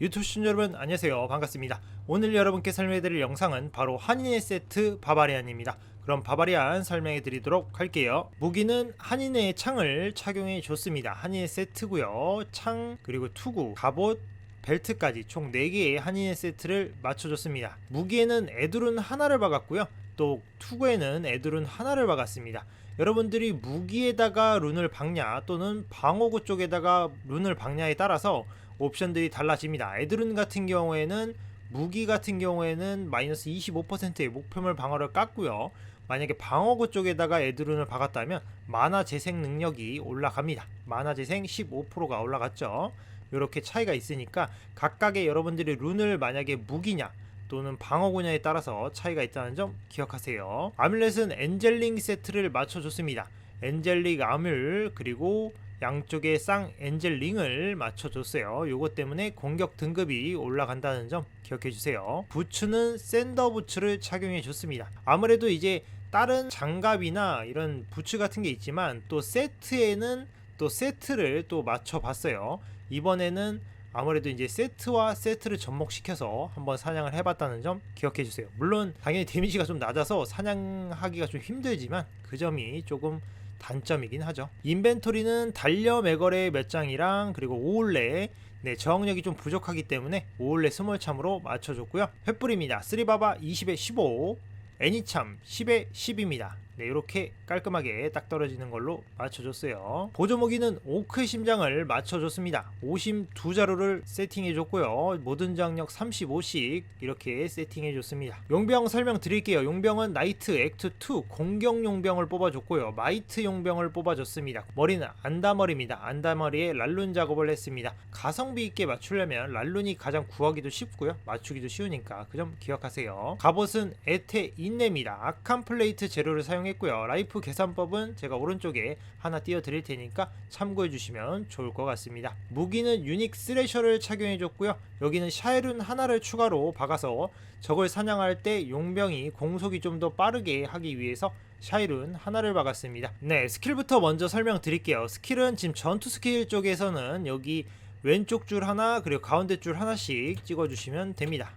유튜브 시청자 여러분 안녕하세요. 반갑습니다. 오늘 여러분께 설명해드릴 영상은 바로 한인의 세트 바바리안입니다. 그럼 바바리안 설명해 드리도록 할게요. 무기는 한인의 창을 착용해 줬습니다. 한인의 세트고요. 창 그리고 투구 갑옷 벨트까지 총 4개의 한인의 세트를 맞춰줬습니다. 무기에는 애들은 하나를 박았고요. 또 투구에는 애들은 하나를 박았습니다. 여러분들이 무기에다가 룬을 박냐 또는 방어구 쪽에다가 룬을 박냐에 따라서 옵션들이 달라집니다. 에드룬 같은 경우에는 무기 같은 경우에는 마이너스 25%의 목표물 방어를 깎고요. 만약에 방어구 쪽에다가 에드룬을 박았다면 만화 재생 능력이 올라갑니다. 만화 재생 15%가 올라갔죠. 이렇게 차이가 있으니까 각각의 여러분들이 룬을 만약에 무기냐 또는 방어구냐에 따라서 차이가 있다는 점 기억하세요. 아뮬렛은 엔젤링 세트를 맞춰줬습니다. 엔젤릭 아뮬 그리고 양쪽에 쌍 엔젤링을 맞춰줬어요. 요것 때문에 공격 등급이 올라간다는 점 기억해 주세요. 부츠는 샌더 부츠를 착용해 줬습니다. 아무래도 이제 다른 장갑이나 이런 부츠 같은 게 있지만 또 세트에는 또 세트를 또 맞춰 봤어요. 이번에는 아무래도 이제 세트와 세트를 접목시켜서 한번 사냥을 해봤다는 점 기억해 주세요. 물론 당연히 데미지가 좀 낮아서 사냥하기가 좀 힘들지만 그 점이 조금 단점이긴 하죠. 인벤토리는 달려 매거래 몇 장이랑 그리고 오올레 네, 저항력이 좀 부족하기 때문에 오올레 스몰참으로 맞춰줬고요. 횃불입니다. 쓰리바바 20에 15, 애니참 10에 10입니다. 네, 이렇게 깔끔하게 딱 떨어지는 걸로 맞춰줬어요. 보조무기는 오크 심장을 맞춰줬습니다. 오심 두 자루를 세팅해줬고요. 모든 장력 35씩 이렇게 세팅해줬습니다. 용병 설명드릴게요. 용병은 나이트 액트 2 공격 용병을 뽑아줬고요. 마이트 용병을 뽑아줬습니다. 머리는 안다머리입니다. 안다머리에 랄룬 작업을 했습니다. 가성비 있게 맞추려면 랄룬이 가장 구하기도 쉽고요. 맞추기도 쉬우니까 그 점 기억하세요. 갑옷은 에테 인내입니다. 악한 플레이트 재료를 사용 했고요. 라이프 계산법은 제가 오른쪽에 하나 띄워드릴 테니까 참고해 주시면 좋을 것 같습니다. 무기는 유닉 스레셔를 착용해 줬고요. 여기는 샤일은 하나를 추가로 박아서 적을 사냥할 때 용병이 공속이 좀 더 빠르게 하기 위해서 샤일은 하나를 박았습니다. 네, 스킬부터 먼저 설명드릴게요. 스킬은 지금 전투 스킬 쪽에서는 여기 왼쪽 줄 하나 그리고 가운데 줄 하나씩 찍어주시면 됩니다.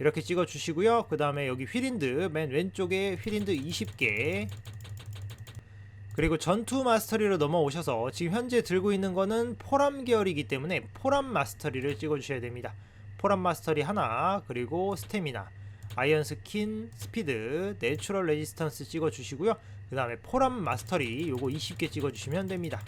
이렇게 찍어 주시고요. 그 다음에 여기 휠인드 맨 왼쪽에 휠인드 20개 그리고 전투 마스터리로 넘어오셔서 지금 현재 들고 있는 거는 포람 계열이기 때문에 포람 마스터리를 찍어 주셔야 됩니다. 포람 마스터리 하나 그리고 스태미나 아이언 스킨 스피드 내추럴 레지스턴스 찍어 주시고요. 그 다음에 포람 마스터리 요거 20개 찍어 주시면 됩니다.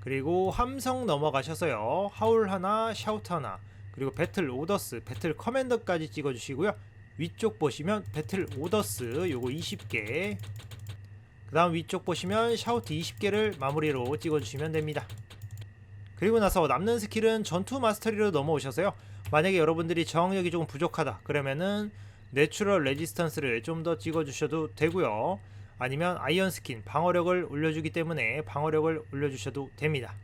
그리고 함성 넘어가셔서요. 하울 하나 샤우트 하나 그리고 배틀 오더스, 배틀 커맨더까지 찍어주시고요. 위쪽 보시면 배틀 오더스 요거 20개 그 다음 위쪽 보시면 샤우트 20개를 마무리로 찍어주시면 됩니다. 그리고 나서 남는 스킬은 전투 마스터리로 넘어오셔서요. 만약에 여러분들이 저항력이 조금 부족하다 그러면은 내추럴 레지스턴스를 좀 더 찍어주셔도 되고요. 아니면 아이언 스킨 방어력을 올려주기 때문에 방어력을 올려주셔도 됩니다.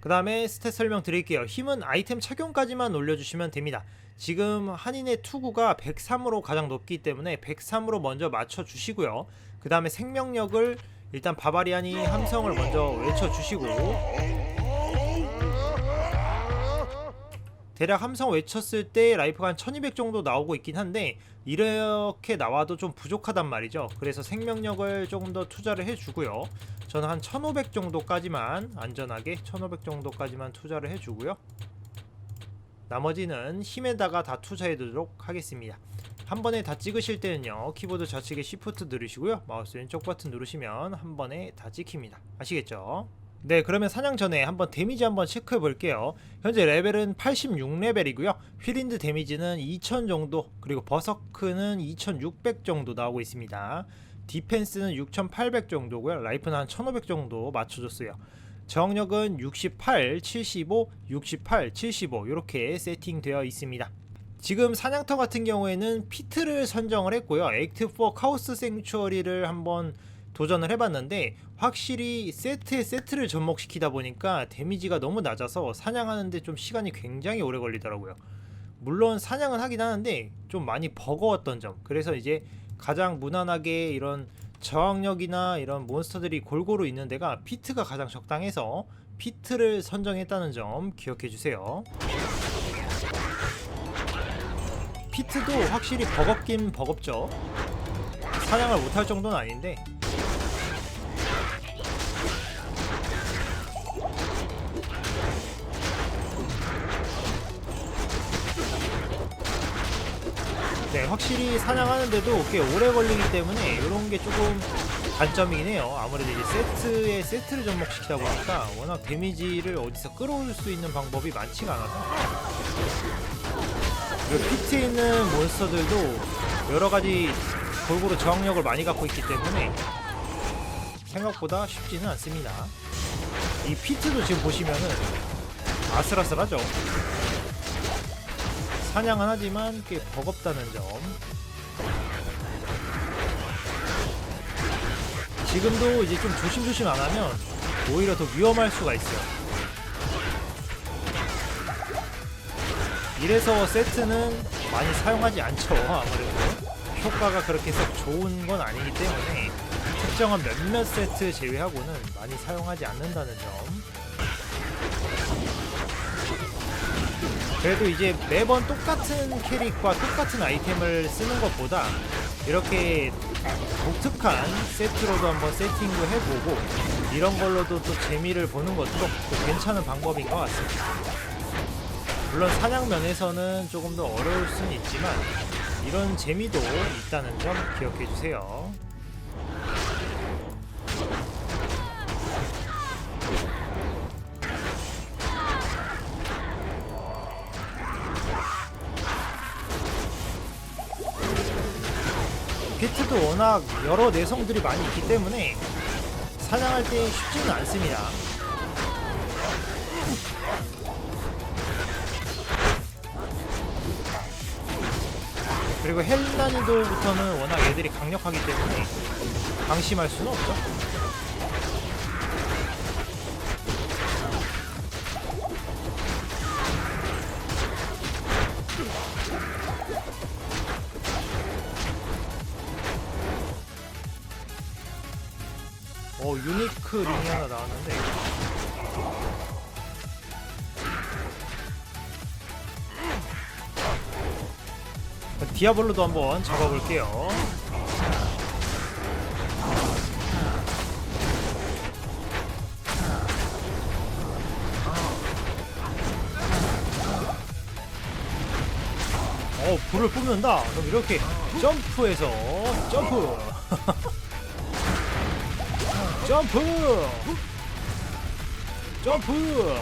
그 다음에 스탯 설명 드릴게요. 힘은 아이템 착용까지만 올려주시면 됩니다. 지금 한인의 투구가 103으로 가장 높기 때문에 103으로 먼저 맞춰주시고요. 그 다음에 생명력을 일단 바바리안이 함성을 먼저 외쳐주시고 대략 함성 외쳤을 때 라이프가 한 1200 정도 나오고 있긴 한데 이렇게 나와도 좀 부족하단 말이죠. 그래서 생명력을 조금 더 투자를 해주고요. 저는 한 1500 정도까지만 안전하게 1500 정도까지만 투자를 해주고요. 나머지는 힘에다가 다 투자해두도록 하겠습니다. 한 번에 다 찍으실 때는요 키보드 좌측에 Shift 누르시고요 마우스 왼쪽 버튼 누르시면 한 번에 다 찍힙니다 아시겠죠? 네 그러면 사냥 전에 한번 데미지 한번 체크해 볼게요. 현재 레벨은 86레벨이고요. 휠인드 데미지는 2000 정도 그리고 버서크는 2600 정도 나오고 있습니다. 디펜스는 6800 정도고요. 라이프는 한 1500 정도 맞춰줬어요. 저항력은 68, 75, 68, 75 이렇게 세팅되어 있습니다. 지금 사냥터 같은 경우에는 피트를 선정을 했고요. 액트 4 카오스 생추어리를 한번 도전을 해봤는데 확실히 세트에 세트를 접목시키다 보니까 데미지가 너무 낮아서 사냥하는데 좀 시간이 굉장히 오래 걸리더라고요. 물론 사냥은 하긴 하는데 좀 많이 버거웠던 점. 그래서 이제 가장 무난하게 이런 저항력이나 이런 몬스터들이 골고루 있는 데가 피트가 가장 적당해서 피트를 선정했다는 점 기억해 주세요. 피트도 확실히 버겁긴 버겁죠. 사냥을 못할 정도는 아닌데 확실히 사냥하는데도 꽤 오래 걸리기 때문에 이런 게 조금 단점이긴 해요. 아무래도 이제 세트에 세트를 접목시키다 보니까 워낙 데미지를 어디서 끌어올 수 있는 방법이 많지가 않아서 그리고 피트에 있는 몬스터들도 여러 가지 골고루 저항력을 많이 갖고 있기 때문에 생각보다 쉽지는 않습니다. 이 피트도 지금 보시면은 아슬아슬하죠. 사냥은 하지만 꽤 버겁다는 점. 지금도 이제 좀 조심조심 안 하면 오히려 더 위험할 수가 있어요. 이래서 세트는 많이 사용하지 않죠. 아무래도 효과가 그렇게 썩 좋은 건 아니기 때문에 특정한 몇몇 세트 제외하고는 많이 사용하지 않는다는 점. 그래도 이제 매번 똑같은 캐릭과 똑같은 아이템을 쓰는 것보다 이렇게 독특한 세트로도 한번 세팅도 해보고 이런 걸로도 또 재미를 보는 것도 또 괜찮은 방법인 것 같습니다. 물론 사냥 면에서는 조금 더 어려울 수는 있지만 이런 재미도 있다는 점 기억해 주세요. 비트도 워낙 여러 내성들이 많이 있기 때문에 사냥할 때 쉽지는 않습니다. 그리고 헬 난이도부터는 워낙 애들이 강력하기 때문에 방심할 수는 없죠. 유니크 링이 하나 나왔는데 디아블로도 한번 잡아볼게요. 어 불을 뿜는다. 그럼 이렇게 점프해서 점프. 점프! 점프!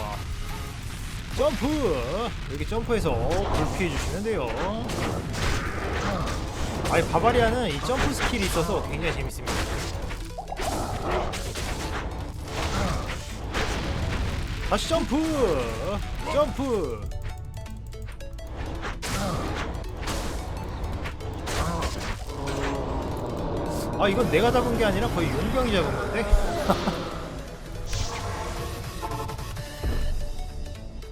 점프! 이렇게 점프해서 불 피해 주시는데요. 아이 바바리아는 이 점프 스킬이 있어서 굉장히 재밌습니다. 다시 점프! 점프 아 이건 내가 잡은 게 아니라 거의 용병이 잡은 건데?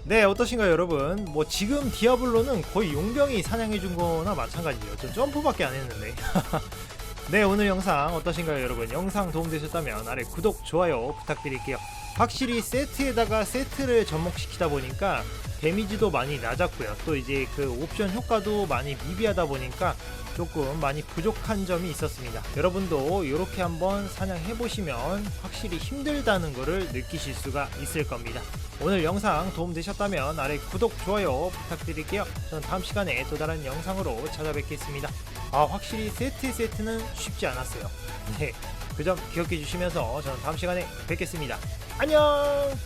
네 어떠신가요 여러분? 뭐 지금 디아블로는 거의 용병이 사냥해 준 거나 마찬가지예요. 저 점프밖에 안 했는데. 네 오늘 영상 어떠신가요 여러분? 영상 도움되셨다면 아래 구독 좋아요 부탁드릴게요 확실히 세트에다가 세트를 접목시키다 보니까 데미지도 많이 낮았고요 또 이제 그 옵션 효과도 많이 미비하다 보니까 조금 많이 부족한 점이 있었습니다. 여러분도 이렇게 한번 사냥해 보시면 확실히 힘들다는 것을 느끼실 수가 있을 겁니다. 오늘 영상 도움되셨다면 아래 구독, 좋아요 부탁드릴게요. 저는 다음 시간에 또 다른 영상으로 찾아뵙겠습니다. 아, 확실히 세트 세트는 쉽지 않았어요. 네. 그 점 기억해 주시면서 저는 다음 시간에 뵙겠습니다. 안녕!